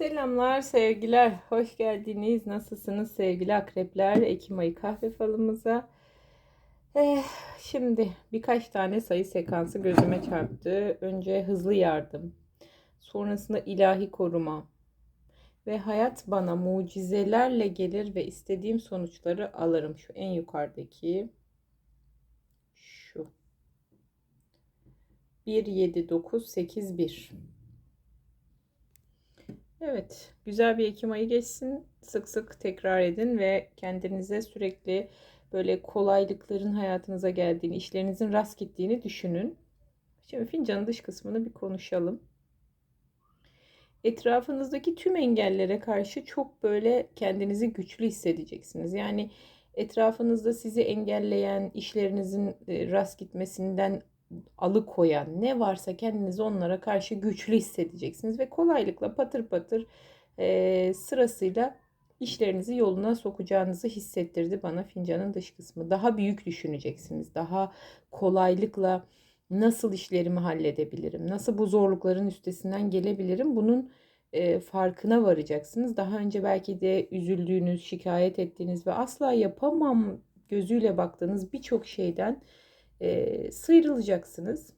Selamlar, sevgiler. Hoş geldiniz. Nasılsınız sevgili akrepler? Ekim ayı kahve falımıza. Eh, şimdi birkaç tane sayı sekansı gözüme çarptı. Önce hızlı yardım. Sonrasında ilahi koruma. Ve hayat bana mucizelerle gelir ve istediğim sonuçları alırım. Şu en yukarıdaki. Şu. 1, 7, 9, 8, 1. Evet, güzel bir Ekim ayı geçsin. Sık sık tekrar edin ve kendinize sürekli böyle kolaylıkların hayatınıza geldiğini, işlerinizin rast gittiğini düşünün. Şimdi fincanın dış kısmını bir konuşalım. Etrafınızdaki tüm engellere karşı çok böyle kendinizi güçlü hissedeceksiniz. Yani etrafınızda sizi engelleyen, işlerinizin e, rast gitmesinden alıkoyan ne varsa kendinizi onlara karşı güçlü hissedeceksiniz ve kolaylıkla patır patır e, sırasıyla işlerinizi yoluna sokacağınızı hissettirdi bana fincanın dış kısmı. Daha büyük düşüneceksiniz. Daha kolaylıkla nasıl işlerimi halledebilirim? Nasıl bu zorlukların üstesinden gelebilirim? Bunun e, farkına varacaksınız. Daha önce belki de üzüldüğünüz, şikayet ettiğiniz ve asla yapamam gözüyle baktığınız birçok şeyden e, sıyrılacaksınız.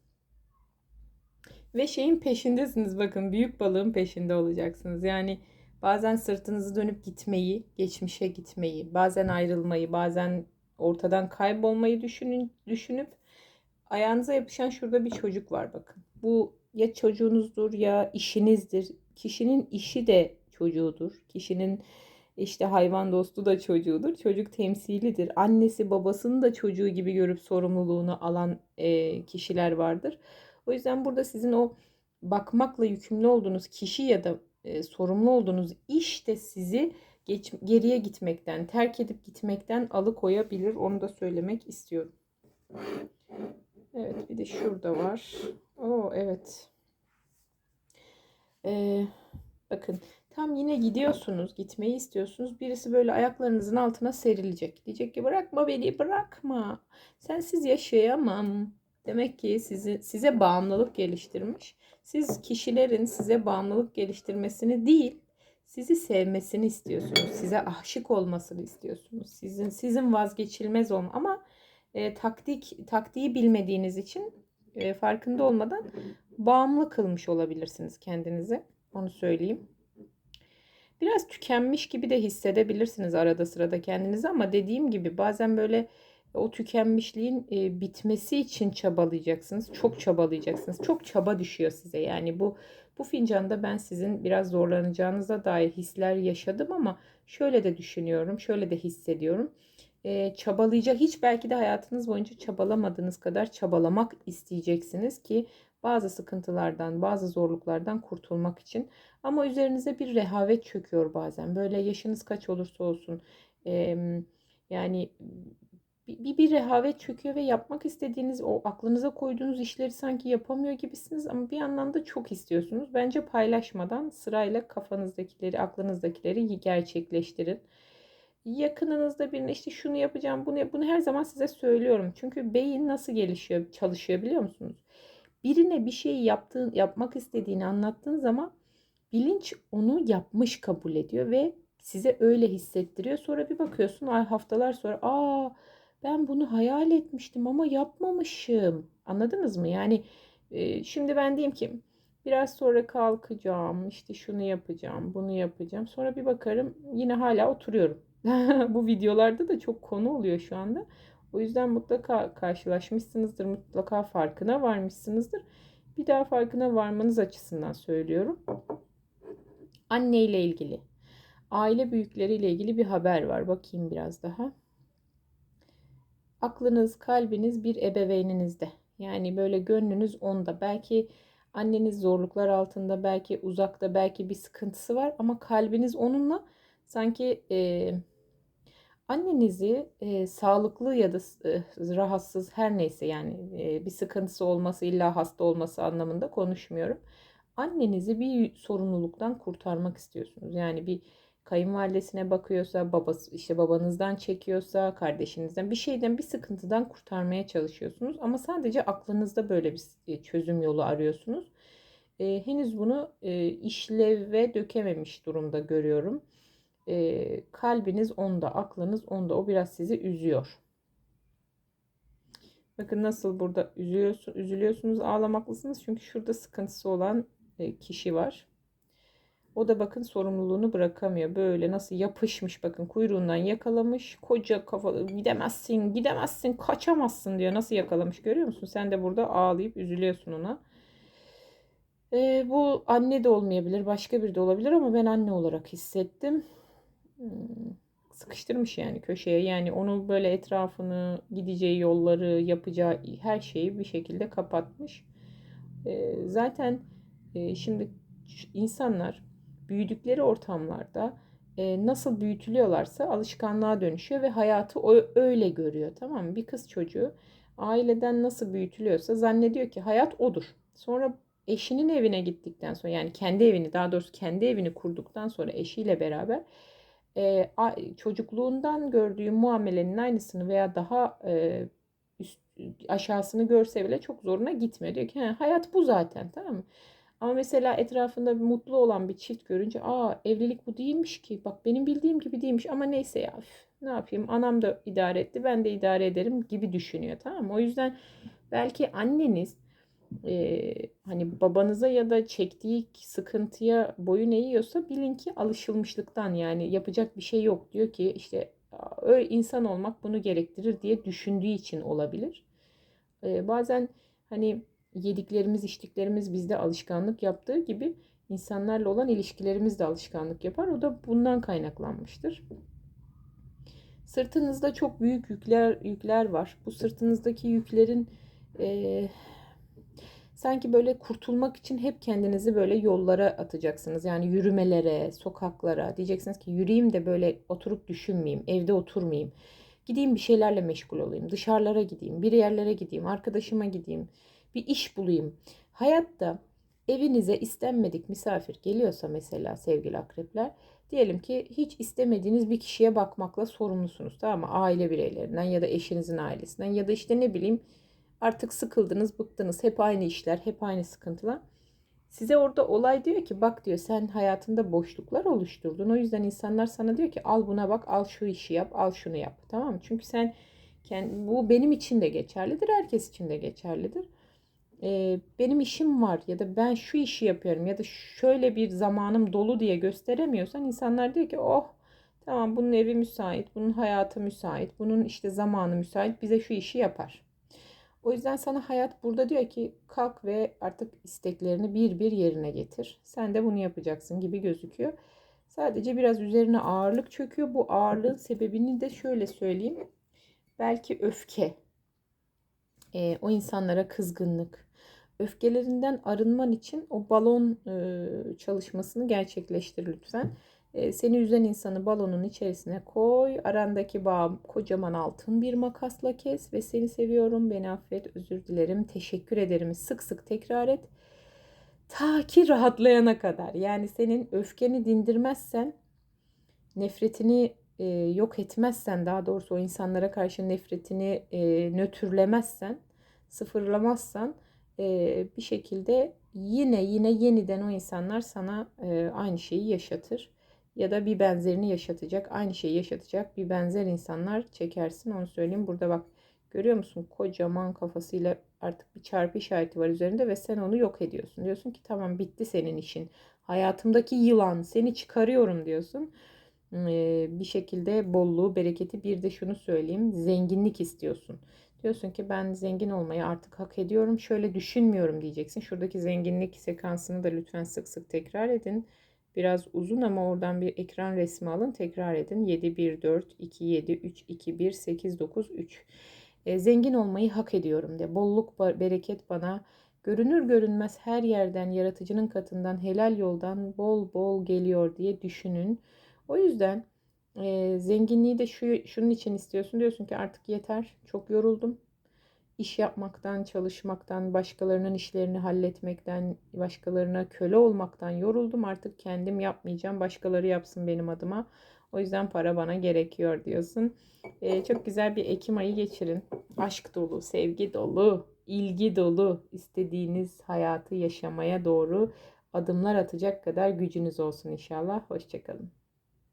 Ve şeyin peşindesiniz bakın büyük balığın peşinde olacaksınız. Yani bazen sırtınızı dönüp gitmeyi, geçmişe gitmeyi, bazen ayrılmayı, bazen ortadan kaybolmayı düşünün, düşünüp ayağınıza yapışan şurada bir çocuk var bakın. Bu ya çocuğunuzdur ya işinizdir. Kişinin işi de çocuğudur. Kişinin işte hayvan dostu da çocuğudur. Çocuk temsilidir. Annesi babasını da çocuğu gibi görüp sorumluluğunu alan e, kişiler vardır. O yüzden burada sizin o bakmakla yükümlü olduğunuz kişi ya da e, sorumlu olduğunuz iş de sizi geç, geriye gitmekten, terk edip gitmekten alıkoyabilir. Onu da söylemek istiyorum. Evet bir de şurada var. Oo evet. Ee, bakın Tam yine gidiyorsunuz, gitmeyi istiyorsunuz. Birisi böyle ayaklarınızın altına serilecek. Diyecek ki bırakma beni, bırakma. Sensiz yaşayamam. Demek ki sizi, size bağımlılık geliştirmiş. Siz kişilerin size bağımlılık geliştirmesini değil, sizi sevmesini istiyorsunuz. Size aşık olmasını istiyorsunuz. Sizin sizin vazgeçilmez olma ama e, taktik taktiği bilmediğiniz için e, farkında olmadan bağımlı kılmış olabilirsiniz kendinize. Onu söyleyeyim biraz tükenmiş gibi de hissedebilirsiniz arada sırada kendinizi ama dediğim gibi bazen böyle o tükenmişliğin e, bitmesi için çabalayacaksınız. Çok çabalayacaksınız. Çok çaba düşüyor size. Yani bu bu fincanda ben sizin biraz zorlanacağınıza dair hisler yaşadım ama şöyle de düşünüyorum, şöyle de hissediyorum. E, çabalayacak hiç belki de hayatınız boyunca çabalamadığınız kadar çabalamak isteyeceksiniz ki bazı sıkıntılardan, bazı zorluklardan kurtulmak için. Ama üzerinize bir rehavet çöküyor bazen. Böyle yaşınız kaç olursa olsun. E, yani bir, bir rehavet çöküyor ve yapmak istediğiniz o aklınıza koyduğunuz işleri sanki yapamıyor gibisiniz ama bir yandan da çok istiyorsunuz. Bence paylaşmadan sırayla kafanızdakileri, aklınızdakileri gerçekleştirin. Yakınınızda birine işte şunu yapacağım, bunu bunu her zaman size söylüyorum. Çünkü beyin nasıl gelişiyor, çalışıyor biliyor musunuz? Birine bir şey yaptığın, yapmak istediğini anlattığın zaman bilinç onu yapmış kabul ediyor ve size öyle hissettiriyor. Sonra bir bakıyorsun ay haftalar sonra aa ben bunu hayal etmiştim ama yapmamışım. Anladınız mı? Yani e, şimdi ben diyeyim ki biraz sonra kalkacağım, işte şunu yapacağım, bunu yapacağım. Sonra bir bakarım yine hala oturuyorum. Bu videolarda da çok konu oluyor şu anda. O yüzden mutlaka karşılaşmışsınızdır, mutlaka farkına varmışsınızdır. Bir daha farkına varmanız açısından söylüyorum. Anne ile ilgili, aile büyükleriyle ilgili bir haber var. Bakayım biraz daha. Aklınız, kalbiniz bir ebeveyninizde. Yani böyle gönlünüz onda. Belki anneniz zorluklar altında, belki uzakta, belki bir sıkıntısı var ama kalbiniz onunla sanki e, Annenizi e, sağlıklı ya da e, rahatsız her neyse yani e, bir sıkıntısı olması illa hasta olması anlamında konuşmuyorum. Annenizi bir sorumluluktan kurtarmak istiyorsunuz. Yani bir kayınvalidesine bakıyorsa, babası işte babanızdan çekiyorsa, kardeşinizden bir şeyden bir sıkıntıdan kurtarmaya çalışıyorsunuz ama sadece aklınızda böyle bir e, çözüm yolu arıyorsunuz. e, henüz bunu e, işleve dökememiş durumda görüyorum. E, kalbiniz onda, aklınız onda. O biraz sizi üzüyor. Bakın nasıl burada üzülüyorsun, üzülüyorsunuz, ağlamaklısınız. Çünkü şurada sıkıntısı olan e, kişi var. O da bakın sorumluluğunu bırakamıyor. Böyle nasıl yapışmış bakın kuyruğundan yakalamış. Koca kafalı gidemezsin, gidemezsin, kaçamazsın diyor. Nasıl yakalamış görüyor musun? Sen de burada ağlayıp üzülüyorsun ona. E, bu anne de olmayabilir, başka biri de olabilir ama ben anne olarak hissettim. Hmm, sıkıştırmış yani köşeye. Yani onu böyle etrafını, gideceği yolları, yapacağı her şeyi bir şekilde kapatmış. E, zaten e, şimdi insanlar büyüdükleri ortamlarda e, nasıl büyütülüyorlarsa alışkanlığa dönüşüyor ve hayatı o öyle görüyor. Tamam mı? Bir kız çocuğu aileden nasıl büyütülüyorsa zannediyor ki hayat odur. Sonra eşinin evine gittikten sonra yani kendi evini daha doğrusu kendi evini kurduktan sonra eşiyle beraber e, çocukluğundan gördüğü muamelenin aynısını veya daha e, üst, aşağısını görse bile çok zoruna gitmiyor. Diyor ki hayat bu zaten tamam mı? Ama mesela etrafında bir mutlu olan bir çift görünce aa evlilik bu değilmiş ki. Bak benim bildiğim gibi değilmiş ama neyse ya üf, ne yapayım anam da idare etti ben de idare ederim gibi düşünüyor tamam mı? O yüzden belki anneniz e, hani babanıza ya da çektiği sıkıntıya boyun eğiyorsa bilin ki alışılmışlıktan yani yapacak bir şey yok diyor ki işte öyle insan olmak bunu gerektirir diye düşündüğü için olabilir. E, bazen hani yediklerimiz, içtiklerimiz bizde alışkanlık yaptığı gibi insanlarla olan ilişkilerimiz de alışkanlık yapar. O da bundan kaynaklanmıştır. Sırtınızda çok büyük yükler yükler var. Bu sırtınızdaki yüklerin e, sanki böyle kurtulmak için hep kendinizi böyle yollara atacaksınız. Yani yürümelere, sokaklara. Diyeceksiniz ki yürüyeyim de böyle oturup düşünmeyeyim, evde oturmayayım. Gideyim bir şeylerle meşgul olayım. Dışarılara gideyim, bir yerlere gideyim, arkadaşıma gideyim bir iş bulayım. Hayatta evinize istenmedik misafir geliyorsa mesela sevgili akrepler diyelim ki hiç istemediğiniz bir kişiye bakmakla sorumlusunuz tamam mı? Aile bireylerinden ya da eşinizin ailesinden ya da işte ne bileyim artık sıkıldınız, bıktınız. Hep aynı işler, hep aynı sıkıntılar. Size orada olay diyor ki bak diyor sen hayatında boşluklar oluşturdun. O yüzden insanlar sana diyor ki al buna bak, al şu işi yap, al şunu yap. Tamam mı? Çünkü sen bu benim için de geçerlidir, herkes için de geçerlidir e, benim işim var ya da ben şu işi yapıyorum ya da şöyle bir zamanım dolu diye gösteremiyorsan insanlar diyor ki oh tamam bunun evi müsait, bunun hayatı müsait, bunun işte zamanı müsait bize şu işi yapar. O yüzden sana hayat burada diyor ki kalk ve artık isteklerini bir bir yerine getir. Sen de bunu yapacaksın gibi gözüküyor. Sadece biraz üzerine ağırlık çöküyor. Bu ağırlığın sebebini de şöyle söyleyeyim. Belki öfke. E, o insanlara kızgınlık, öfkelerinden arınman için o balon e, çalışmasını gerçekleştir lütfen. E, seni üzen insanı balonun içerisine koy. Arandaki bağ kocaman altın bir makasla kes ve seni seviyorum, beni affet, özür dilerim, teşekkür ederim. Sık sık tekrar et. Ta ki rahatlayana kadar. Yani senin öfkeni dindirmezsen, nefretini e, yok etmezsen, daha doğrusu o insanlara karşı nefretini e, nötrlemezsen, sıfırlamazsan e, bir şekilde yine yine yeniden o insanlar sana e, aynı şeyi yaşatır. Ya da bir benzerini yaşatacak, aynı şeyi yaşatacak bir benzer insanlar çekersin. Onu söyleyeyim. Burada bak görüyor musun? Kocaman kafasıyla artık bir çarpı işareti var üzerinde ve sen onu yok ediyorsun. Diyorsun ki tamam bitti senin işin. Hayatımdaki yılan seni çıkarıyorum diyorsun. Ee, bir şekilde bolluğu, bereketi bir de şunu söyleyeyim. Zenginlik istiyorsun. Diyorsun ki ben zengin olmayı artık hak ediyorum. Şöyle düşünmüyorum diyeceksin. Şuradaki zenginlik sekansını da lütfen sık sık tekrar edin. Biraz uzun ama oradan bir ekran resmi alın. Tekrar edin. 7, 1, 4, 2, 7, 3, 2, 1, 8, 9, 3. E, zengin olmayı hak ediyorum de. Bolluk, bereket bana görünür görünmez her yerden yaratıcının katından helal yoldan bol bol geliyor diye düşünün. O yüzden e, zenginliği de şu şunun için istiyorsun. Diyorsun ki artık yeter. Çok yoruldum. İş yapmaktan, çalışmaktan, başkalarının işlerini halletmekten, başkalarına köle olmaktan yoruldum. Artık kendim yapmayacağım. Başkaları yapsın benim adıma. O yüzden para bana gerekiyor diyorsun. Ee, çok güzel bir Ekim ayı geçirin. Aşk dolu, sevgi dolu, ilgi dolu, istediğiniz hayatı yaşamaya doğru adımlar atacak kadar gücünüz olsun inşallah. Hoşçakalın.